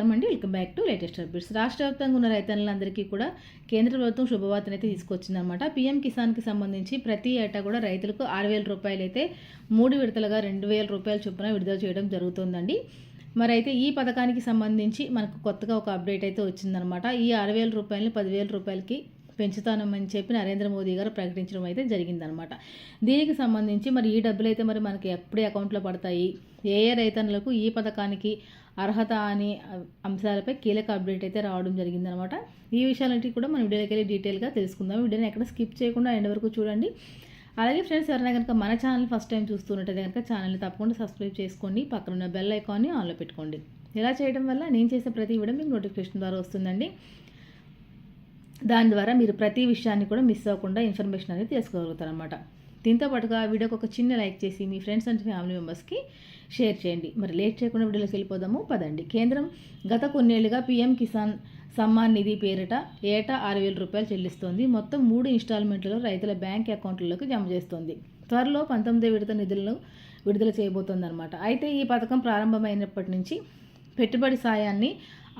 నమస్కారం అండి welcome back to latest updates రాష్ట్ర వ్యాప్తంగా ఉన్న రైతన్నులందరికీ కూడా కేంద్ర ప్రభుత్వం శుభవార్తను అయితే తీసుకొచ్చిందనమాట పీఎం కిసాన్కి సంబంధించి ప్రతి ఏటా కూడా రైతులకు ఆరు వేల రూపాయలు అయితే మూడు విడతలుగా రెండు వేల రూపాయల చొప్పున విడుదల చేయడం జరుగుతుందండి. మరి అయితే ఈ పథకానికి సంబంధించి మనకు కొత్తగా ఒక అప్డేట్ అయితే వచ్చిందనమాట ఈ ఆరు వేల రూపాయలని పదివేల రూపాయలకి పెంచుతానమని చెప్పి నరేంద్ర మోదీ గారు ప్రకటించడం అయితే జరిగిందనమాట. దీనికి సంబంధించి మరి ఈ డబ్బులు అయితే మరి మనకి ఎప్పుడే అకౌంట్లో పడతాయి? ఏ ఏ రైతన్నులకు ఈ పథకానికి అర్హత అనే అంశాలపై కీలక అప్డేట్ అయితే రావడం జరిగిందనమాట. ఈ విషయాలన్నిటి కూడా మనం వీడియోకి వెళ్ళి డీటెయిల్గా తెలుసుకుందాం. వీడియోని ఎక్కడ స్కిప్ చేయకుండా ఎండ్ వరకు చూడండి. అలాగే ఫ్రెండ్స్ ఎవరైనా కనుక మన ఛానల్ ఫస్ట్ టైం చూస్తున్నట్టయితే కనుక ఛానల్ని తప్పకుండా సబ్స్క్రైబ్ చేసుకోండి. పక్కన ఉన్న బెల్ ఐకాన్ని ఆన్లో పెట్టుకోండి. ఇలా చేయడం వల్ల నేను చేసే ప్రతి వీడియో మీకు నోటిఫికేషన్ ద్వారా వస్తుందండి. దాని ద్వారా మీరు ప్రతి విషయాన్ని కూడా మిస్ అవ్వకుండా ఇన్ఫర్మేషన్ అనేది తెలుసుకోగలుగుతారు అనమాట దీంతో పాటుగా వీడియోకి ఒక చిన్న లైక్ చేసి మీ ఫ్రెండ్స్ అండ్ ఫ్యామిలీ మెంబర్స్కి షేర్ చేయండి. మరి లేట్ చేయకుండా వీడియోలోకి వెళ్ళిపోదాము పదండి. కేంద్రం గత కొన్నేళ్ళుగా పీఎం కిసాన్ సమ్మాన్ నిధి పేరిట ఏటా ఆరు వేల రూపాయలు చెల్లిస్తోంది. మొత్తం మూడు ఇన్స్టాల్మెంట్లలో రైతుల బ్యాంక్ అకౌంట్లలోకి జమ చేస్తోంది. త్వరలో పంతొమ్మిది విడత నిధులను విడుదల చేయబోతోందన్నమాట. అయితే ఈ పథకం ప్రారంభమైనప్పటి నుంచి పెట్టుబడి సాయాన్ని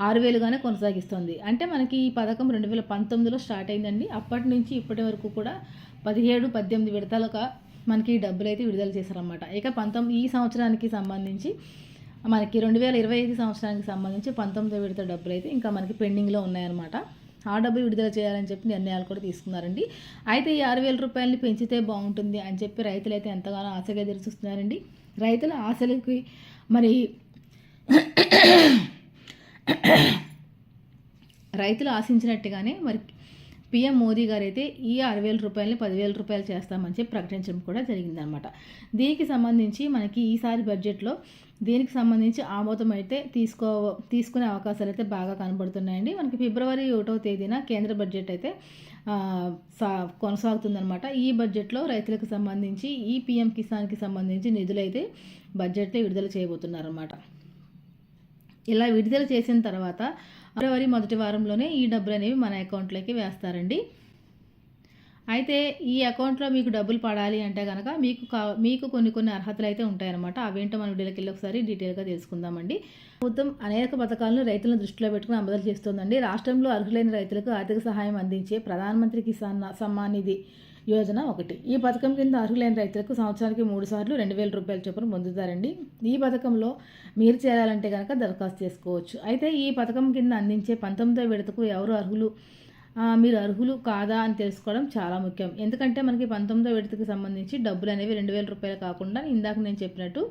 ఆరు వేలుగానే కొనసాగిస్తుంది. అంటే మనకి ఈ పథకం రెండు వేల పంతొమ్మిదిలో స్టార్ట్ అయిందండి. అప్పటి నుంచి ఇప్పటి వరకు కూడా పదిహేడు పద్దెనిమిది విడతలుగా మనకి డబ్బులు అయితే విడుదల చేశారన్నమాట. ఇక పంతొమ్మిది ఈ సంవత్సరానికి సంబంధించి మనకి రెండు వేల ఇరవై ఐదు సంవత్సరానికి సంబంధించి పంతొమ్మిది విడత డబ్బులు అయితే ఇంకా మనకి పెండింగ్లో ఉన్నాయన్నమాట. ఆ డబ్బులు విడుదల చేయాలని చెప్పి నిర్ణయాలు కూడా తీసుకున్నారండి. అయితే ఈ ఆరు వేల రూపాయలని పెంచితే బాగుంటుంది అని చెప్పి రైతులు అయితే ఎంతగానో ఆశగా ఎదురు చూస్తున్నారండి. రైతుల ఆశలకి మరి రైతులు ఆశించినట్టుగానే మరి పిఎం మోదీ గారు అయితే ఈ ఆరు వేల రూపాయలని పదివేల రూపాయలు చేస్తామని చెప్పి ప్రకటించడం కూడా జరిగిందనమాట దీనికి సంబంధించి మనకి ఈసారి బడ్జెట్లో దీనికి సంబంధించి ఆమోదం అయితే తీసుకో తీసుకునే అవకాశాలు అయితే బాగా కనబడుతున్నాయండి. మనకి ఫిబ్రవరి ఒకటో తేదీన కేంద్ర బడ్జెట్ అయితే సా కొనసాగుతుందనమాట ఈ బడ్జెట్లో రైతులకు సంబంధించి ఈ పిఎం కిసాన్కి సంబంధించి నిధులైతే బడ్జెట్లో విడుదల చేయబోతున్నారన్నమాట. ఇలా విడుదల చేసిన తర్వాత ఫిబ్రవరి మొదటి వారంలోనే ఈ డబ్బులు అనేవి మన అకౌంట్లోకి వేస్తారండి. అయితే ఈ అకౌంట్లో మీకు డబ్బులు పడాలి అంటే కనుక మీకు కా మీకు కొన్ని కొన్ని అర్హతలు అయితే ఉంటాయన్నమాట. అవేంటో మన వీడియోకి వెళ్ళి ఒకసారి డీటెయిల్గా తెలుసుకుందామండి. ప్రభుత్వం అనేక పథకాలను రైతులను దృష్టిలో పెట్టుకుని అమలు చేస్తుందండి. రాష్ట్రంలో అర్హులైన రైతులకు ఆర్థిక సహాయం అందించే ప్రధానమంత్రి కిసాన్ సమ్మాన్ నిధి యోజన ఒకటి. ఈ పథకం కింద అర్హులైన రైతులకు సంవత్సరానికి మూడు సార్లు రెండు వేల రూపాయల చొప్పున పొందుతారండి. ఈ పథకంలో మీరు చేరాలంటే కనుక దరఖాస్తు చేసుకోవచ్చు. అయితే ఈ పథకం కింద అందించే పంతొమ్మిదో విడతకు ఎవరు అర్హులు? మీరు అర్హులు కాదా అని తెలుసుకోవడం చాలా ముఖ్యం. ఎందుకంటే మనకి పంతొమ్మిదో విడతకు సంబంధించి డబ్బులు అనేవి రెండు వేల రూపాయలు కాకుండా ఇందాక నేను చెప్పినట్టు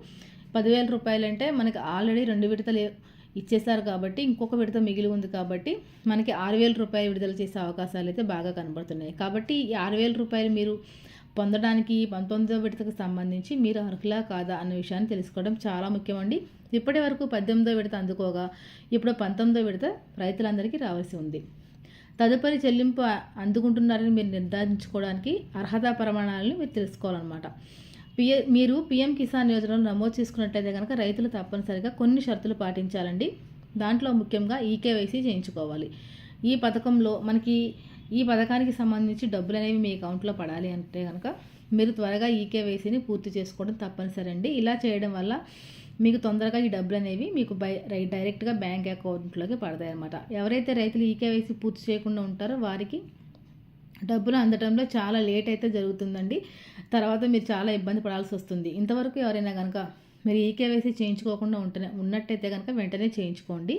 పదివేల రూపాయలు అంటే మనకి ఆల్రెడీ రెండు విడతలు ఇచ్చేసారు కాబట్టి ఇంకొక విడత మిగిలి ఉంది కాబట్టి మనకి ఆరు వేల రూపాయలు విడుదల చేసే అవకాశాలు అయితే బాగా కనబడుతున్నాయి. కాబట్టి ఈ ఆరు వేల రూపాయలు మీరు పొందడానికి పంతొమ్మిదో విడతకు సంబంధించి మీరు అర్హులా కాదా అన్న విషయాన్ని తెలుసుకోవడం చాలా ముఖ్యమండి. ఇప్పటి వరకు పద్దెనిమిదో విడత అందుకోగా ఇప్పుడు పంతొమ్మిదో విడత రైతులందరికీ రావాల్సి ఉంది. తదుపరి చెల్లింపు అందుకుంటున్నారని మీరు నిర్ధారించుకోవడానికి అర్హత ప్రమాణాలను మీరు తెలుసుకోవాలన్నమాట. పిఎ మీరు పిఎం కిసాన్ యోజనలో నమోదు చేసుకున్నట్లయితే కనుక రైతులు తప్పనిసరిగా కొన్ని షరతులు పాటించాలండి. దాంట్లో ముఖ్యంగా ఈకేవైసీ చేయించుకోవాలి. ఈ పథకంలో మనకి ఈ పథకానికి సంబంధించి డబ్బులు అనేవి మీ అకౌంట్లో పడాలి అంటే కనుక మీరు త్వరగా ఈకేవైసీని పూర్తి చేసుకోవడం తప్పనిసరి అండి ఇలా చేయడం వల్ల మీకు తొందరగా ఈ డబ్బులు అనేవి మీకు బై డైరెక్ట్గా బ్యాంక్ అకౌంట్లోకి పడతాయి అన్నమాట ఎవరైతే రైతులు ఈకేవైసీ పూర్తి చేయకుండా ఉంటారో వారికి డబ్బులు అందడంలో చాలా లేట్ అయితే జరుగుతుందండి. తర్వాత మీరు చాలా ఇబ్బంది పడాల్సి వస్తుంది. ఇంతవరకు ఎవరైనా కనుక మీరు ఈకేవైసీ చేయించుకోకుండా ఉంటే ఉన్నట్టయితే కనుక వెంటనే చేయించుకోండి.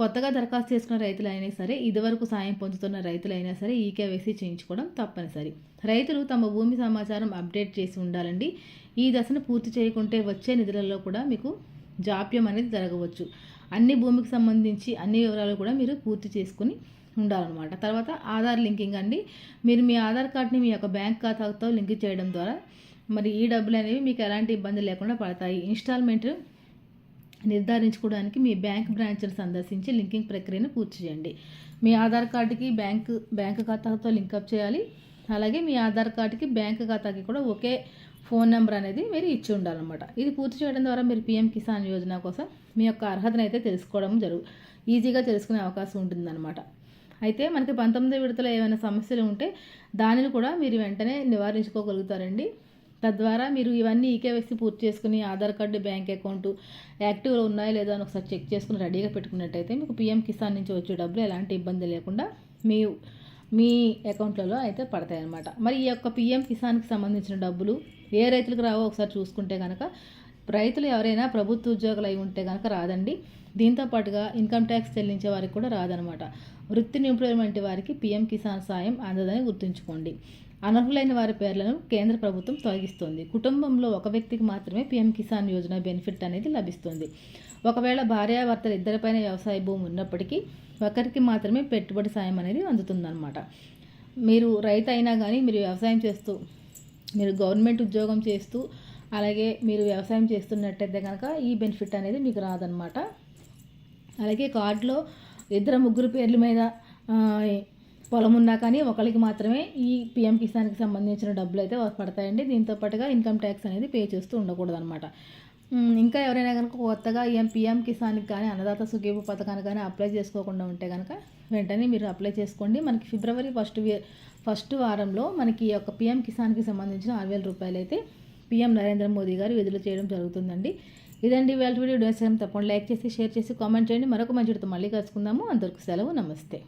కొత్తగా దరఖాస్తు చేసుకున్న రైతులైనా సరే ఇదివరకు సాయం పొందుతున్న రైతులైనా సరే ఈకేవైసీ చేయించుకోవడం తప్పనిసరి. రైతులు తమ భూమి సమాచారం అప్డేట్ చేసి ఉండాలండి. ఈ దశను పూర్తి చేయకుంటే వచ్చే నిధులలో కూడా మీకు జాప్యం అనేది జరగవచ్చు. అన్ని భూమికి సంబంధించి అన్ని వివరాలు కూడా మీరు పూర్తి చేసుకుని ఉండాలన్నమాట. తర్వాత ఆధార్ లింకింగ్ అండి. మీరు మీ ఆధార్ కార్డ్ని మీ యొక్క బ్యాంక్ ఖాతాతో లింక్ చేయడం ద్వారా మరి ఈ డబ్బులు అనేవి మీకు ఎలాంటి ఇబ్బంది లేకుండా పడతాయి. ఇన్స్టాల్మెంట్ నిర్ధారించుకోవడానికి మీ బ్యాంక్ బ్రాంచ్ను సందర్శించి లింకింగ్ ప్రక్రియను పూర్తి చేయండి. మీ ఆధార్ కార్డుకి బ్యాంక్ బ్యాంక్ ఖాతాతో లింకప్ చేయాలి. అలాగే మీ ఆధార్ కార్డుకి బ్యాంక్ ఖాతాకి కూడా ఒకే ఫోన్ నెంబర్ అనేది మీరు ఇచ్చి ఉండాలన్నమాట. ఇది పూర్తి చేయడం ద్వారా మీరు పిఎం కిసాన్ యోజన కోసం మీ యొక్క అర్హతను అయితే తెలుసుకోవడం జరుగు ఈజీగా తెలుసుకునే అవకాశం ఉంటుందన్నమాట. అయితే మనకి పంతొమ్మిది విడతలో ఏమైనా సమస్యలు ఉంటే దానిని కూడా మీరు వెంటనే నివారించుకోగలుగుతారండి. తద్వారా మీరు ఇవన్నీ ఈకేవైసీ పూర్తి చేసుకుని ఆధార్ కార్డు బ్యాంక్ అకౌంట్ యాక్టివ్లో ఉన్నాయా లేదా అని ఒకసారి చెక్ చేసుకుని రెడీగా పెట్టుకున్నట్టయితే మీకు పీఎం కిసాన్ నుంచి వచ్చే డబ్బులు ఎలాంటి ఇబ్బంది లేకుండా మీ మీ అకౌంట్లలో అయితే పడతాయి అన్నమాట మరి ఈ యొక్క పిఎం కిసాన్కి సంబంధించిన డబ్బులు ఏ రైతులకు రావో ఒకసారి చూసుకుంటే కనుక రైతులు ఎవరైనా ప్రభుత్వ ఉద్యోగులు అయి ఉంటే కనుక రాదండి. దీంతో పాటుగా ఇన్కమ్ ట్యాక్స్ చెల్లించే వారికి కూడా రాదనమాట. వృత్తి నిపుణులు వంటి వారికి పీఎం కిసాన్ సాయం అందదని గుర్తుంచుకోండి. అనర్హులైన వారి పేర్లను కేంద్ర ప్రభుత్వం తొలగిస్తుంది. కుటుంబంలో ఒక వ్యక్తికి మాత్రమే పీఎం కిసాన్ యోజన బెనిఫిట్ అనేది లభిస్తుంది. ఒకవేళ భార్యాభర్తలు ఇద్దరిపైన వ్యవసాయ భూమి ఉన్నప్పటికీ ఒకరికి మాత్రమే పెట్టుబడి సాయం అనేది అందుతుందన్నమాట మీరు రైతు అయినా కానీ మీరు వ్యవసాయం చేస్తూ మీరు గవర్నమెంట్ ఉద్యోగం చేస్తూ అలాగే మీరు వ్యవసాయం చేస్తున్నట్టయితే కనుక ఈ బెనిఫిట్ అనేది మీకు రాదనమాట అలాగే కార్డులో ఇద్దరు ముగ్గురు పేర్ల మీద పొలం ఉన్నా కానీ ఒకరికి మాత్రమే ఈ పిఎం కిసాన్కి సంబంధించిన డబ్బులు అయితే పడతాయండి. దీంతో పాటుగా ఇన్కమ్ ట్యాక్స్ అనేది పే చేస్తూ ఉండకూడదు అనమాట ఇంకా ఎవరైనా కనుక కొత్తగా ఏం పిఎం కిసాన్కి కానీ అన్నదాత సుఖీభ పథకానికి కానీ అప్లై చేసుకోకుండా ఉంటే కనుక వెంటనే మీరు అప్లై చేసుకోండి. మనకి ఫిబ్రవరి ఫస్ట్ ఫస్ట్ వారంలో మనకి ఈ యొక్క పిఎం కిసాన్కి సంబంధించిన ఆరు వేల రూపాయలు అయితే పిఎం నరేంద్ర మోదీ గారు విడుదల చేయడం జరుగుతుందండి. ఇదండి వాళ్ళ వీడియో. నచ్చిన తప్పకుండా లైక్ చేసి షేర్ చేసి కామెంట్ చేయండి. మరొక మంచితో మళ్ళీ కలుసుకుందాము. అందరికీ సెలవు. నమస్తే.